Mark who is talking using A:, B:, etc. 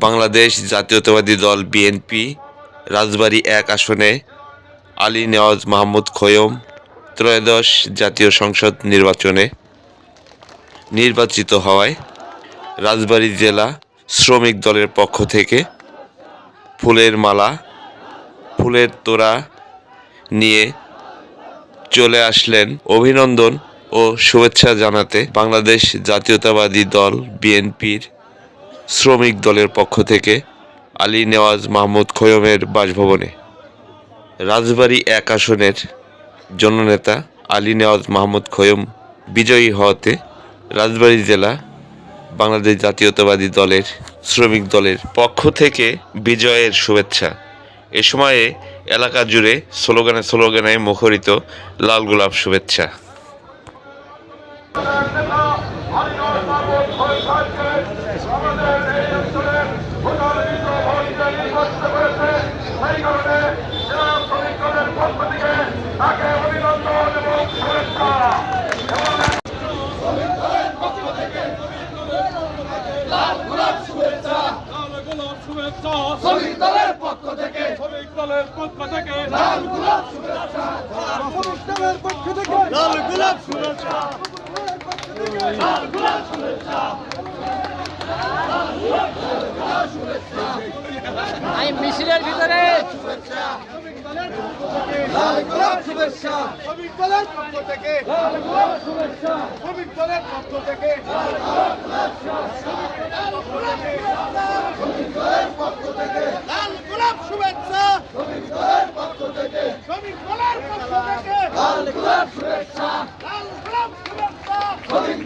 A: বাংলাদেশ জাতীয়তাবাদী দল বিএনপি রাজবাড়ী এক আসনে, আলী নেওয়াজ মাহমুদ খোয়ম, ত্রয়োদশ জাতীয় সংসদ নির্বাচনে নির্বাচিত হওয়ায় রাজবাড়ী জেলা শ্রমিক দলের পক্ষ থেকে ফুলের মালা, ফুলের তোড়া নিয়ে চলে আসলেন। অভিনন্দন ও শুভেচ্ছা জানাতে বাংলাদেশ জাতীয়তাবাদী দল বিএনপির শ্রমিক দলের পক্ষ থেকে আলী নেওয়াজ মাহমুদ খোয়মের বাসভবনে। রাজবাড়ী এক আসনের জননেতা আলী নেওয়াজ মাহমুদ খোয়ম বিজয়ী হওয়াতে রাজবাড়ী জেলা বাংলাদেশ জাতীয়তাবাদী দলের শ্রমিক দলের পক্ষ থেকে বিজয়ের শুভেচ্ছা। এ সময়ে এলাকা জুড়ে স্লোগানে স্লোগানে মুখরিত লাল গোলাপ শুভেচ্ছা।
B: লাল গোলাপ শুভেচ্ছা। শ্রমিক দলের পক্ষ থেকে। শ্রমিক দলের পক্ষ থেকে। লাল গোলাপ শুভেচ্ছা। শ্রমিক দলের পক্ষ থেকে। লাল গোলাপ শুভেচ্ছা। লাল গোলাপ শুভেচ্ছা।
C: আমি মিছিলের ভিতরে।
B: লাল গোলাপ শুভেচ্ছা। শ্রমিক দলের পক্ষ থেকে। শ্রমিক দলের থেকে। শুভেচ্ছা। শ্রমিক